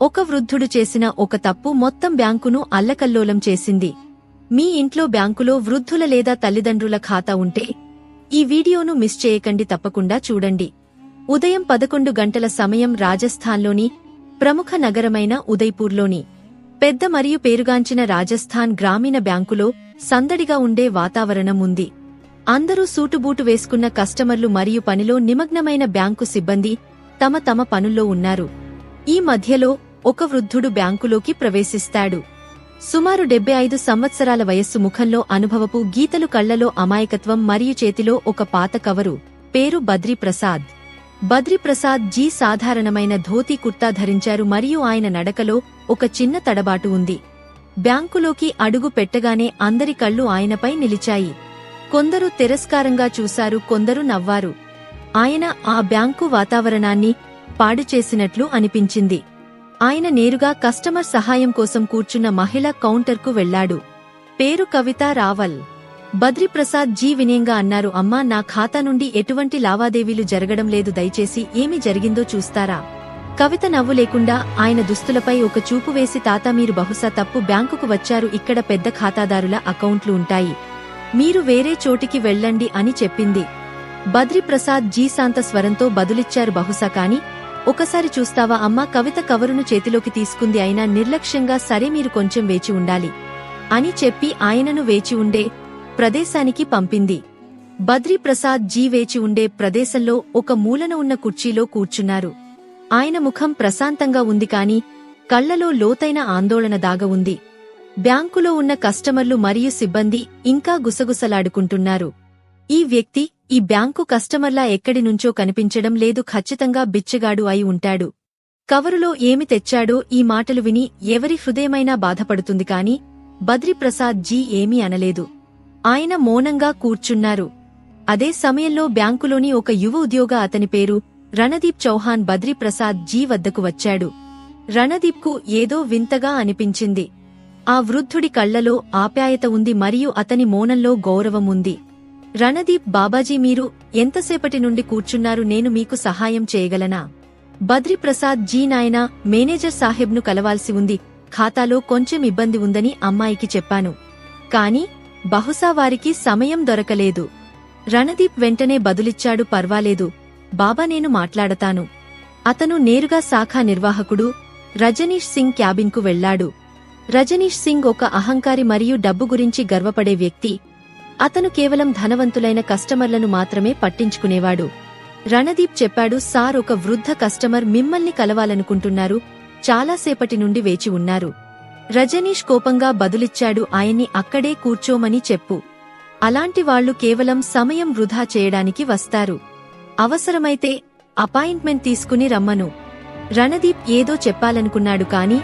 ఒక వృద్ధుడు చేసిన ఒక తప్పు మొత్తం బ్యాంకును అల్లకల్లోలం చేసింది. మీ ఇంట్లో బ్యాంకులో వృద్ధుల లేదా తల్లిదండ్రుల ఖాతా ఉంటే ఈ వీడియోను మిస్ చేయకండి తప్పకుండా చూడండి. ఉదయం పదకొండు గంటల సమయం రాజస్థాన్లోని ప్రముఖ నగరమైన ఉదయ్పూర్లోని పెద్ద మరియు పేరుగాంచిన రాజస్థాన్ గ్రామీణ బ్యాంకులో సందడిగా ఉండే వాతావరణం ఉంది. అందరూ సూటుబూటు వేసుకున్న కస్టమర్లు మరియు పనిలో నిమగ్నమైన బ్యాంకు సిబ్బంది తమ తమ పనుల్లో ఉన్నారు. ఈ మధ్యలో ఒక వృద్ధుడు బ్యాంకులోకి ప్రవేశిస్తాడు. సుమారు డెబ్బై ఐదు సంవత్సరాల వయస్సు ముఖంలో అనుభవపు గీతలు కళ్ళలో అమాయకత్వం మరియు చేతిలో ఒక పాత కవరు. పేరు బద్రీప్రసాద్. బద్రీప్రసాద్ జీ సాధారణమైన ధోతీ కుర్తా ధరించారు మరియు ఆయన నడకలో ఒక చిన్న తడబాటు ఉంది. బ్యాంకులోకి అడుగు పెట్టగానే అందరి కళ్ళు ఆయనపై నిలిచాయి. కొందరు తిరస్కారంగా చూశారు కొందరు నవ్వారు. ఆయన ఆ బ్యాంకు వాతావరణాన్ని పాడు చేసినట్లు అనిపించింది. ఆయన నేరుగా కస్టమర్ సహాయం కోసం కూర్చున్న మహిళ కౌంటర్కు వెళ్ళాడు పేరు కవిత రావల్. బద్రిప్రసాద్ జీ వినయంగా అన్నారు అమ్మా నా ఖాతా నుండి ఎటువంటి లావాదేవీలు జరగడం లేదు దయచేసి ఏమి జరిగిందో చూస్తారా కవిత నవ్వు లేకుండా ఆయన దుస్తులపై ఒక చూపు వేసి తాత మీరు బహుశా తప్పు బ్యాంకుకు వచ్చారు ఇక్కడ పెద్ద ఖాతాదారుల అకౌంట్లు ఉంటాయి. మీరు వేరే చోటికి వెళ్ళండి అని చెప్పింది. బద్రిప్రసాద్ జీ శాంత స్వరంతో బదులిచ్చారు బహుశా కాని ఒకసారి చూస్తావా అమ్మ కవిత కవరును చేతిలోకి తీసుకుంది అయినా నిర్లక్ష్యంగా సరే మీరు కొంచెం వేచి ఉండాలి అని చెప్పి ఆయనను వేచి ఉండే ప్రదేశానికి పంపింది. బద్రీప్రసాద్ జీ వేచి ఉండే ప్రదేశంలో ఒక మూలన ఉన్న కుర్చీలో కూర్చున్నారు. ఆయన ముఖం ప్రశాంతంగా ఉంది కాని కళ్ళలో లోతైన ఆందోళన దాగ ఉంది. బ్యాంకులో ఉన్న కస్టమర్లు మరియు సిబ్బంది ఇంకా గుసగుసలాడుకుంటున్నారు. ఈ వ్యక్తి ఈ బ్యాంకు కస్టమర్లా ఎక్కడి నుంచో కనిపించడం లేదు ఖచ్చితంగా బిచ్చగాడు అయి ఉంటాడు. కవరులో ఏమి తెచ్చాడో ఈ మాటలు విని ఎవరి హృదయమైనా బాధపడుతుంది కాని బద్రిప్రసాద్ జీ ఏమీ అనలేదు. ఆయన మౌనంగా కూర్చున్నారు. అదే సమయంలో బ్యాంకులోని ఒక యువ ఉద్యోగ అతని పేరు రణదీప్ చౌహాన్ బద్రిప్రసాద్ జీ వద్దకు వచ్చాడు. రణదీప్కు ఏదో వింతగా అనిపించింది. ఆ వృద్ధుడి కళ్ళలో ఆప్యాయత ఉంది మరియు అతని మౌనంలో గౌరవం ఉంది. రణదీప్ బాబాజీ మీరు ఎంతసేపటి నుండి కూర్చున్నారు? నేను మీకు సహాయం చేయగలనా? బద్రిప్రసాద్ జీ నాయనా మేనేజర్ సాహెబ్ను కలవాల్సి ఉంది. ఖాతాలో కొంచెం ఇబ్బంది ఉందని అమ్మాయికి చెప్పాను. కాని బహుశా వారికి సమయం దొరకలేదు. రణదీప్ వెంటనే బదులిచ్చాడు. పర్వాలేదు. బాబా నేను మాట్లాడతాను. అతను నేరుగా శాఖా నిర్వాహకుడు. రజనీష్ సింగ్ క్యాబిన్కు వెళ్ళాడు రజనీష్ సింగ్ ఒక అహంకారి మరియు డబ్బు గురించి గర్వపడే వ్యక్తి. అతను కేవలం ధనవంతులైన కస్టమర్లను మాత్రమే పట్టించుకునేవాడు. రణదీప్ చెప్పాడు సార్ ఒక వృద్ధ కస్టమర్ మిమ్మల్ని కలవాలనుకుంటున్నారు. చాలాసేపటి నుండి వేచి ఉన్నారు. రజనీష్ కోపంగా బదులిచ్చాడు ఆయన్ని అక్కడే కూర్చోమని చెప్పు. అలాంటి వాళ్ళు కేవలం సమయం వృధా చేయడానికి వస్తారు. అవసరమైతే అపాయింట్మెంట్ తీసుకుని రమ్మను. రణదీప్ ఏదో చెప్పాలనుకున్నాడు కాని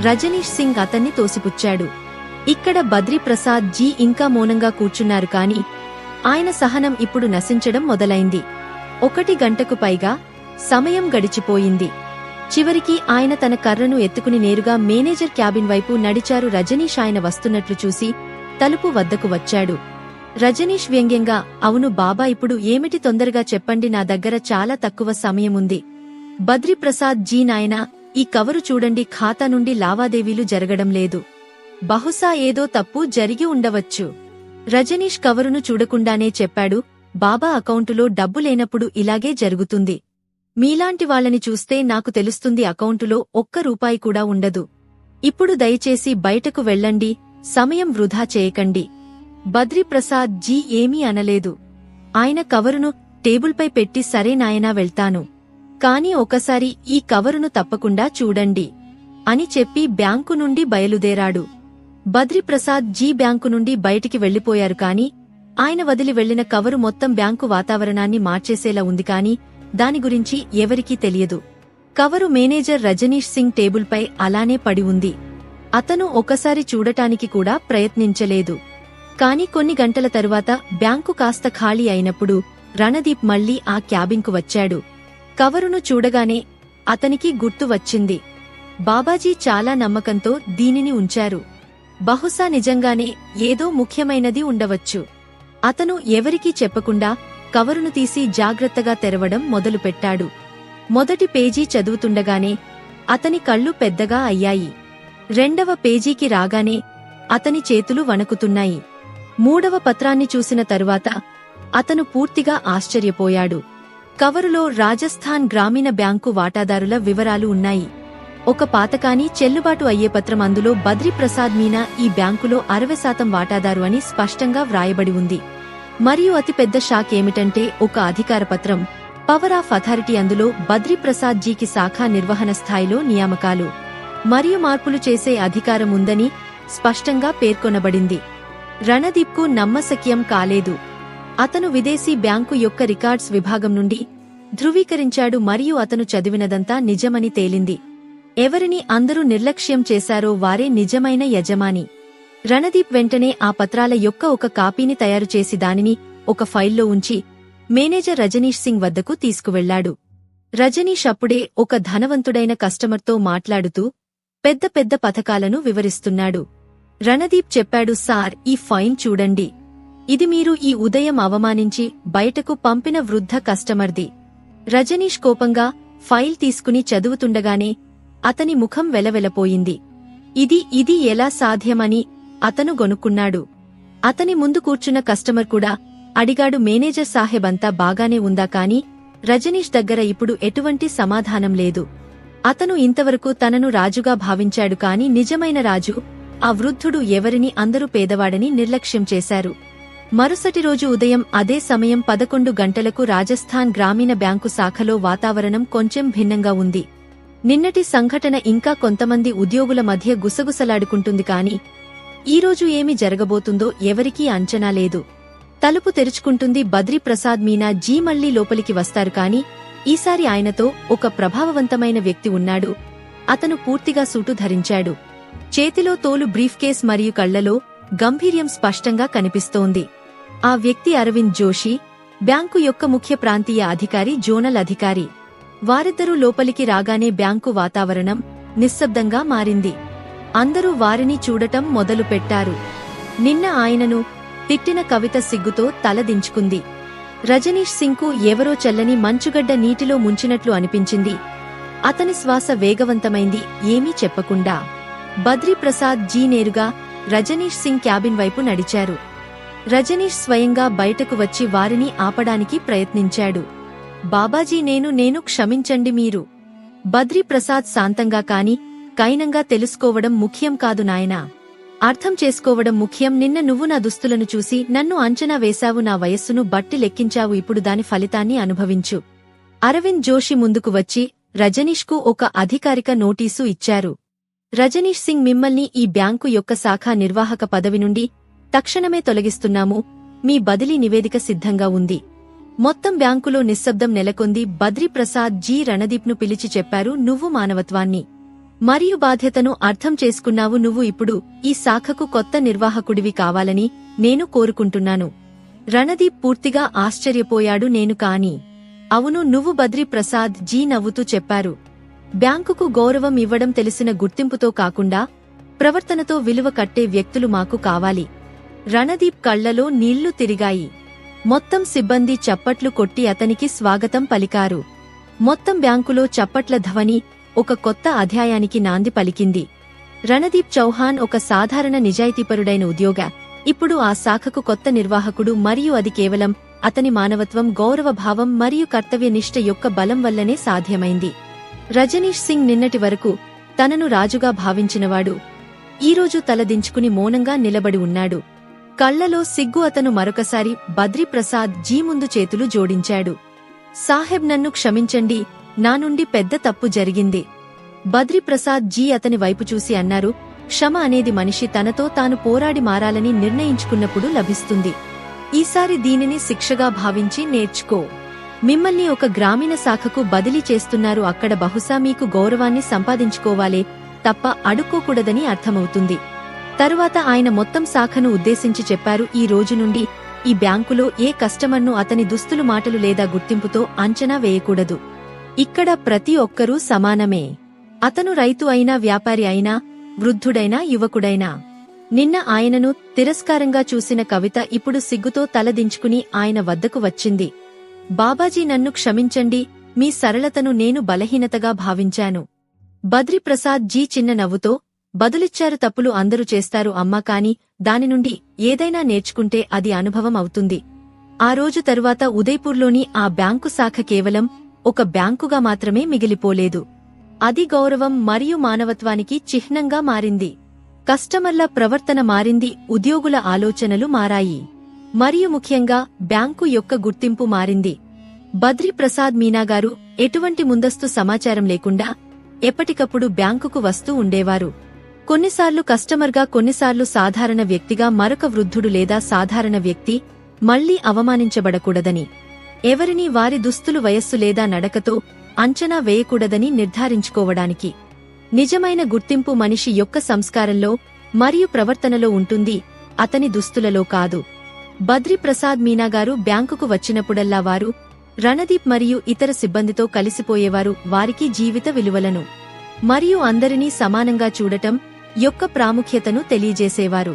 రజనీష్ సింగ్ అతన్ని తోసిపుచ్చాడు. ఇక్కడ బద్రీప్రసాద్ జీ ఇంకా మౌనంగా కూర్చున్నారు కాని ఆయన సహనం ఇప్పుడు నశించడం మొదలైంది. ఒకటి గంటకు పైగా సమయం గడిచిపోయింది. చివరికి ఆయన తన కర్రను ఎత్తుకుని నేరుగా మేనేజర్ క్యాబిన్ వైపు నడిచారు రజనీష్. ఆయన వస్తున్నట్లు చూసి తలుపు వద్దకు వచ్చాడు. రజనీష్ వ్యంగ్యంగా అవును బాబా ఇప్పుడు ఏమిటి తొందరగా చెప్పండి నా దగ్గర చాలా తక్కువ సమయముంది బద్రీప్రసాద్ జీ నాయనా ఈ కవరు చూడండి ఖాతా నుండి లావాదేవీలు జరగడం లేదు. బహుశా ఏదో తప్పు జరిగి ఉండవచ్చు. రజనీష్ కవరును చూడకుండానే చెప్పాడు బాబా అకౌంటులో డబ్బు లేనప్పుడు ఇలాగే జరుగుతుంది. మీలాంటి వాళ్ళని చూస్తే నాకు తెలుస్తుంది అకౌంటులో ఒక్క రూపాయి కూడా ఉండదు. ఇప్పుడు దయచేసి బయటకు వెళ్ళండి సమయం వృధా చేయకండి. బద్రీప్రసాద్ జీ ఏమీ అనలేదు. ఆయన కవరును టేబుల్పై పెట్టి సరే నాయనా వెళ్తాను. కాని ఒకసారి ఈ కవరును తప్పకుండా చూడండి అని చెప్పి బ్యాంకు నుండి బయలుదేరాడు. బద్రిప్రసాద్ జీ బ్యాంకు నుండి బయటికి వెళ్ళిపోయారు కాని ఆయన వదిలి వెళ్ళిన కవరు మొత్తం బ్యాంకు వాతావరణాన్ని మార్చేసేలా ఉంది కాని దాని గురించి ఎవరికీ తెలియదు. కవరు మేనేజర్ రజనీష్ సింగ్ టేబుల్పై అలానే పడి ఉంది. అతను ఒకసారి చూడటానికి కూడా ప్రయత్నించలేదు. కాని కొన్ని గంటల తరువాత బ్యాంకు కాస్త ఖాళీ అయినప్పుడు రణదీప్ మళ్ళీ ఆ క్యాబిన్కు వచ్చాడు. కవరును చూడగానే అతనికి గుర్తు వచ్చింది. బాబాజీ చాలా నమ్మకంతో దీనిని ఉంచారు. బహుశా నిజంగానే ఏదో ముఖ్యమైనది ఉండవచ్చు. అతను ఎవరికీ చెప్పకుండా కవరును తీసి జాగ్రత్తగా తెరవడం మొదలుపెట్టాడు. మొదటి పేజీ చదువుతుండగానే అతని కళ్ళు పెద్దగా అయ్యాయి. రెండవ పేజీకి రాగానే అతని చేతులు వణకుతున్నాయి. మూడవ పత్రాన్ని చూసిన తరువాత అతను పూర్తిగా ఆశ్చర్యపోయాడు. కవరులో రాజస్థాన్ గ్రామీణ బ్యాంకు వాటాదారుల వివరాలు ఉన్నాయి. ఒక పాతకాని చెల్లుబాటు అయ్యే పత్రం అందులో బద్రీప్రసాద్ మీనా ఈ బ్యాంకులో అరవై శాతం వాటాదారు అని స్పష్టంగా వ్రాయబడి ఉంది. మరియు అతిపెద్ద షాక్ ఏమిటంటే ఒక అధికార పత్రం పవర్ ఆఫ్ అథారిటీ అందులో బద్రీప్రసాద్ జీకి శాఖ నిర్వహణ స్థాయిలో నియామకాలు. మరియు మార్పులు చేసే అధికారం ఉందని స్పష్టంగా పేర్కొనబడింది. రణదీప్కు నమ్మశక్యం కాలేదు. అతను విదేశీ బ్యాంకు యొక్క రికార్డ్స్ విభాగం నుండి ధృవీకరించాడు మరియు అతను చదివినదంతా నిజమని తేలింది. ఎవరిని అందరూ నిర్లక్ష్యం చేశారో వారే నిజమైన యజమాని. రణదీప్ వెంటనే ఆ పత్రాల యొక్క ఒక కాపీని తయారు చేసి దానిని ఒక ఫైల్లో ఉంచి మేనేజర్ రజనీష్ సింగ్ వద్దకు తీసుకువెళ్ళాడు రజనీష్ అప్పుడే ఒక ధనవంతుడైన కస్టమర్తో మాట్లాడుతూ పెద్ద పెద్ద పథకాలను వివరిస్తున్నాడు. రణదీప్ చెప్పాడు సార్ ఈ ఫైన్ చూడండి. ఇది మీరు ఈ ఉదయం అవమానించి బయటకు పంపిన వృద్ధ కస్టమర్ది. రజనీష్ కోపంగా ఫైల్ తీసుకుని చదువుతుండగానే అతని ముఖం వెలవెలపోయింది. ఇది ఇది ఎలా సాధ్యమని అతను గొనుక్కున్నాడు. అతని ముందు కూర్చున్న కస్టమర్ కూడా అడిగాడు మేనేజర్ సాహెబ్ అంతా బాగానే ఉందా కాని రజనీష్ దగ్గర ఇప్పుడు ఎటువంటి సమాధానం లేదు. అతను ఇంతవరకు తనను రాజుగా భావించాడు కాని నిజమైన రాజు ఆ వృద్ధుడు ఎవరిని అందరూ పేదవాడని నిర్లక్ష్యం చేశారు. మరుసటి రోజు ఉదయం అదే సమయం పదకొండు గంటలకు రాజస్థాన్ గ్రామీణ బ్యాంకు శాఖలో వాతావరణం కొంచెం భిన్నంగా ఉంది. నిన్నటి సంఘటన ఇంకా కొంతమంది ఉద్యోగుల మధ్య గుసగుసలాడుకుంటుంది కాని ఈరోజు ఏమి జరగబోతుందో ఎవరికీ అంచనా లేదు. తలుపు తెరుచుకుంటుంది బద్రీప్రసాద్ మీనా జీ మళ్ళీ లోపలికి వస్తారు కాని ఈసారి ఆయనతో ఒక ప్రభావవంతమైన వ్యక్తి ఉన్నాడు. అతను పూర్తిగా సూటు ధరించాడు. చేతిలో తోలు బ్రీఫ్ కేస్ మరియు కళ్ళలో గంభీర్యం స్పష్టంగా కనిపిస్తోంది. ఆ వ్యక్తి అరవింద్ జోషి బ్యాంకు యొక్క ముఖ్య ప్రాంతీయ అధికారి జోనల్ అధికారి. వారిద్దరూ లోపలికి రాగానే బ్యాంకు వాతావరణం నిశ్శబ్దంగా మారింది. అందరూ వారిని చూడటం మొదలుపెట్టారు. నిన్న ఆయనను తిట్టిన కవిత సిగ్గుతో తలదించుకుంది రజనీష్ సింగ్కు ఎవరో చల్లని మంచుగడ్డ నీటిలో ముంచినట్లు అనిపించింది. అతని శ్వాస వేగవంతమైంది ఏమీ చెప్పకుండా. బద్రీప్రసాద్ జీ నేరుగా రజనీష్ సింగ్ క్యాబిన్ వైపు నడిచారు. రజనీష్ స్వయంగా బయటకు వచ్చి వారిని ఆపడానికి ప్రయత్నించాడు. బాబాజీ నేను నేను క్షమించండి మీరు. బద్రీప్రసాద్ శాంతంగా కాని కైనంగా తెలుసుకోవడం ముఖ్యం కాదు నాయనా. అర్థం చేసుకోవడం ముఖ్యం. నిన్న నువ్వు నా దుస్తులను చూసి నన్ను అంచనా వేశావు నా వయస్సును బట్టి లెక్కించావు ఇప్పుడు దాని ఫలితాన్ని అనుభవించు. అరవింద్ జోషి ముందుకు వచ్చి రజనీష్కు ఒక అధికారిక నోటీసు ఇచ్చారు. రజనీష్ సింగ్ మిమ్మల్ని ఈ బ్యాంకు యొక్క శాఖ నిర్వాహక పదవి నుండి తక్షణమే తొలగిస్తున్నాము. మీ బదిలీ నివేదిక సిద్ధంగా ఉంది. మొత్తం బ్యాంకులో నిశ్శబ్దం నెలకొంది. బద్రీప్రసాద్ జీ. రణదీప్ను పిలిచి చెప్పారు నువ్వు మానవత్వాన్ని. మరియు బాధ్యతను అర్థం చేసుకున్నావు. నువ్వు ఇప్పుడు ఈ శాఖకు కొత్త నిర్వాహకుడివి కావాలని నేను కోరుకుంటున్నాను. రణదీప్ పూర్తిగా ఆశ్చర్యపోయాడు. నేను కాని. అవును నువ్వు బద్రీప్రసాద్ జీ. నవ్వుతూ చెప్పారు. బ్యాంకుకు గౌరవం ఇవ్వడం తెలిసిన గుర్తింపుతో కాకుండా ప్రవర్తనతో విలువ కట్టే వ్యక్తులు మాకు కావాలి. రణదీప్ కళ్ళలో నీళ్ళు తిరిగాయి. మొత్తం సిబ్బంది చప్పట్లు కొట్టి అతనికి స్వాగతం పలికారు. మొత్తం బ్యాంకులో చప్పట్ల ధ్వని ఒక కొత్త అధ్యాయానికి నాంది పలికింది. రణదీప్ చౌహాన్ ఒక సాధారణ నిజాయితీపరుడైన ఉద్యోగ. ఇప్పుడు ఆ శాఖకు కొత్త నిర్వాహకుడు మరియు అది కేవలం అతని మానవత్వం గౌరవభావం మరియు కర్తవ్యనిష్ట యొక్క బలం వల్లనే సాధ్యమైంది. రజనీష్ సింగ్ నిన్నటి వరకు తనను రాజుగా భావించినవాడు. ఈరోజు తలదించుకుని మౌనంగా నిలబడి ఉన్నాడు. కళ్ళలో సిగ్గు అతను మరొకసారి బద్రీప్రసాద్ జీ ముందు చేతులు జోడించాడు. సాహెబ్ నన్ను క్షమించండి నా నుండి పెద్ద తప్పు జరిగింది. బద్రీప్రసాద్ జీ అతని వైపు చూసి అన్నారు క్షమ అనేది మనిషి తనతో తాను పోరాడి మారాలని నిర్ణయించుకున్నప్పుడు లభిస్తుంది. ఈసారి దీనిని శిక్షగా భావించి నేర్చుకో. మిమ్మల్ని ఒక గ్రామీణ శాఖకు బదిలీ చేస్తున్నారు అక్కడ బహుశా మీకు గౌరవాన్ని సంపాదించుకోవాలే తప్ప అడుక్కోకూడదని అర్థమవుతుంది. తరువాత ఆయన మొత్తం శాఖను ఉద్దేశించి చెప్పారు ఈ రోజు నుండి ఈ బ్యాంకులో ఏ కస్టమర్ను అతని దుస్తులు మాటలు లేదా గుర్తింపుతో అంచనా వేయకూడదు. ఇక్కడ ప్రతి ఒక్కరూ సమానమే. అతను రైతు అయినా వ్యాపారి అయినా వృద్ధుడైనా యువకుడైనా. నిన్న ఆయనను తిరస్కారంగా చూసిన కవిత ఇప్పుడు సిగ్గుతో తలదించుకుని ఆయన వద్దకు వచ్చింది. బాబాజీ నన్ను క్షమించండి మీ సరళతను నేను బలహీనతగా భావించాను. బద్రిప్రసాద్ జీ చిన్న నవ్వుతో బదులిచ్చారు తప్పులు అందరూ చేస్తారు అమ్మా కాని దాని నుండి ఏదైనా నేర్చుకుంటే అది అనుభవం అవుతుంది. ఆ రోజు తరువాత ఉదయ్పూర్లోని ఆ బ్యాంకు శాఖ కేవలం ఒక బ్యాంకుగా మాత్రమే మిగిలిపోలేదు. అది గౌరవం మరియు మానవత్వానికి చిహ్నంగా మారింది. కస్టమర్ల ప్రవర్తన మారింది ఉద్యోగుల ఆలోచనలు మారాయి. మరియు ముఖ్యంగా బ్యాంకు యొక్క గుర్తింపు మారింది. బద్రి ప్రసాద్ మీనాగారు ఎటువంటి ముందస్తు సమాచారం లేకుండా ఎప్పటికప్పుడు బ్యాంకుకు వస్తూ ఉండేవారు. కొన్నిసార్లు కస్టమర్గా కొన్నిసార్లు సాధారణ వ్యక్తిగా మరొక వృద్ధుడు లేదా సాధారణ వ్యక్తి మళ్ళీ అవమానించబడకూడదని ఎవరినీ వారి దుస్తులు వయస్సు లేదా నడకతో అంచనా వేయకూడదని నిర్ధారించుకోవడానికి. నిజమైన గుర్తింపు మనిషి యొక్క సంస్కారంలో మరియు ప్రవర్తనలో ఉంటుంది అతని దుస్తులలో కాదు. బద్రి ప్రసాద్ మీనాగారు బ్యాంకుకు వచ్చినప్పుడల్లా వారు రణదీప్ మరియు ఇతర సిబ్బందితో కలిసిపోయేవారు వారికి జీవిత విలువలను. మరియు అందరినీ సమానంగా చూడటం యొక్క ప్రాముఖ్యతను తెలియజేసేవారు.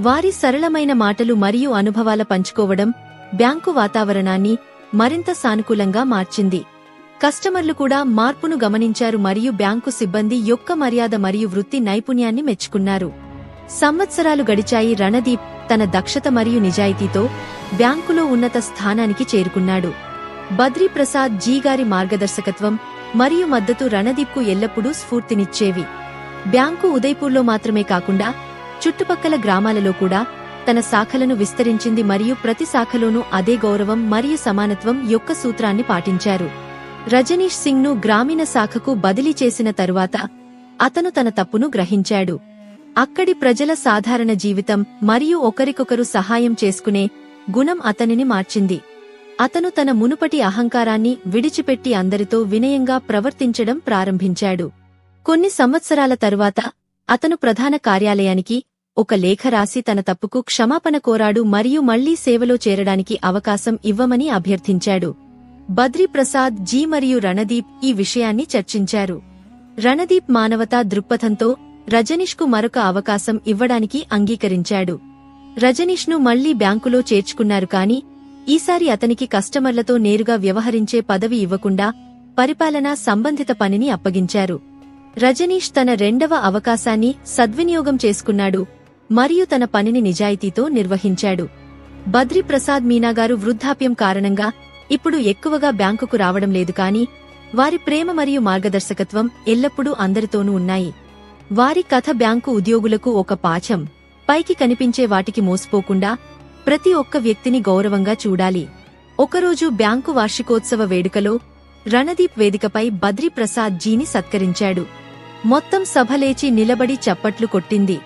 వారి సరళమైన మాటలు మరియు అనుభవాల పంచుకోవడం బ్యాంకు వాతావరణాన్ని మరింత సానుకూలంగా మార్చింది. కస్టమర్లు కూడా మార్పును గమనించారు మరియు బ్యాంకు సిబ్బంది యొక్క మర్యాద మరియు వృత్తి నైపుణ్యాన్ని మెచ్చుకున్నారు. సంవత్సరాలు గడిచాయి రణదీప్ తన దక్షత మరియు నిజాయితీతో బ్యాంకులో ఉన్నత స్థానానికి చేరుకున్నాడు. బద్రీ ప్రసాద్ జీ గారి మార్గదర్శకత్వం మరియు మద్దతు రణదీప్కు ఎల్లప్పుడూ స్ఫూర్తినిచ్చేవి. బ్యాంకు ఉదయ్పూర్లో మాత్రమే కాకుండా చుట్టుపక్కల గ్రామాలలో కూడా తన శాఖలను విస్తరించింది మరియు ప్రతి శాఖలోనూ అదే గౌరవం మరియు సమానత్వం యొక్క సూత్రాన్ని పాటించారు. రజనీష్ సింగ్ను గ్రామీణ శాఖకు బదిలీ చేసిన తరువాత అతను తన తప్పును గ్రహించాడు. అక్కడి ప్రజల సాధారణ జీవితం మరియు ఒకరికొకరు సహాయం చేసుకునే గుణం అతనిని మార్చింది. అతను తన మునుపటి అహంకారాన్ని విడిచిపెట్టి అందరితో వినయంగా ప్రవర్తించడం ప్రారంభించాడు. కొన్ని సంవత్సరాల తరువాత అతను ప్రధాన కార్యాలయానికి ఒక లేఖ రాసి తన తప్పుకు క్షమాపణ కోరాడు మరియు మళ్ళీ సేవలో చేరడానికి అవకాశం ఇవ్వమని అభ్యర్థించాడు. బద్రీప్రసాద్ జీ మరియు రణదీప్ ఈ విషయాన్ని చర్చించారు. రణదీప్ మానవతా దృక్పథంతో రజనీష్కు మరొక అవకాశం ఇవ్వడానికి అంగీకరించాడు. రజనీష్ను మళ్ళీ బ్యాంకులో చేర్చుకున్నారు కాని ఈసారి అతనికి కస్టమర్లతో నేరుగా వ్యవహరించే పదవి ఇవ్వకుండా పరిపాలనా సంబంధిత పనిని అప్పగించారు. రజనీష్ తన రెండవ అవకాశాన్ని సద్వినియోగం చేసుకున్నాడు మరియు తన పనిని నిజాయితీతో నిర్వహించాడు. బద్రీప్రసాద్ మీనాగారు వృద్ధాప్యం కారణంగా ఇప్పుడు ఎక్కువగా బ్యాంకుకు రావడం లేదు కాని వారి ప్రేమ మరియు మార్గదర్శకత్వం ఎల్లప్పుడూ అందరితోనూ ఉన్నాయి. వారి కథ బ్యాంకు ఉద్యోగులకు ఒక పాఠం. పైకి కనిపించే వాటికి మోసపోకుండా ప్రతి ఒక్క వ్యక్తిని గౌరవంగా చూడాలి. ఒకరోజు బ్యాంకు వార్షికోత్సవ వేడుకలో రణదీప్ వేదికపై బద్రీప్రసాద్ జీని సత్కరించాడు. మొత్తం సభ లేచి నిలబడి చప్పట్లు కొట్టింది.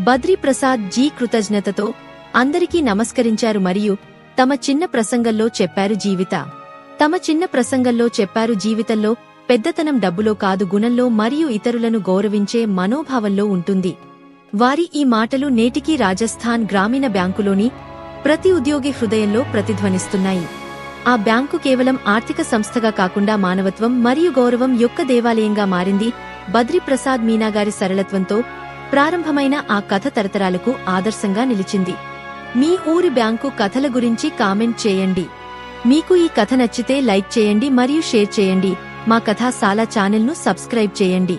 బద్రీప్రసాద్ జీ కృతజ్ఞతతో అందరికీ నమస్కరించారు మరియు తమ చిన్న ప్రసంగంలో చెప్పారు జీవిత. తమ చిన్న ప్రసంగంలో చెప్పారు జీవితంలో పెద్దతనం డబ్బులో కాదు గుణంలో మరియు ఇతరులను గౌరవించే మనోభావంలో ఉంటుంది. వారి ఈ మాటలు నేటికీ రాజస్థాన్ గ్రామీణ బ్యాంకులోని ప్రతి ఉద్యోగి హృదయంలో ప్రతిధ్వనిస్తున్నాయి. ఆ బ్యాంకు కేవలం ఆర్థిక సంస్థగా కాకుండా మానవత్వం మరియు గౌరవం యొక్క దేవాలయంగా మారింది. బద్రి ప్రసాద్ మీనాగారి సరళత్వంతో ప్రారంభమైన ఆ కథ తరతరాలకు ఆదర్శంగా నిలిచింది. మీ ఊరి బ్యాంకు కథల గురించి కామెంట్ చేయండి. మీకు ఈ కథ నచ్చితే లైక్ చేయండి మరియు షేర్ చేయండి. మా కథాశాల ఛానల్ను సబ్స్క్రైబ్ చేయండి.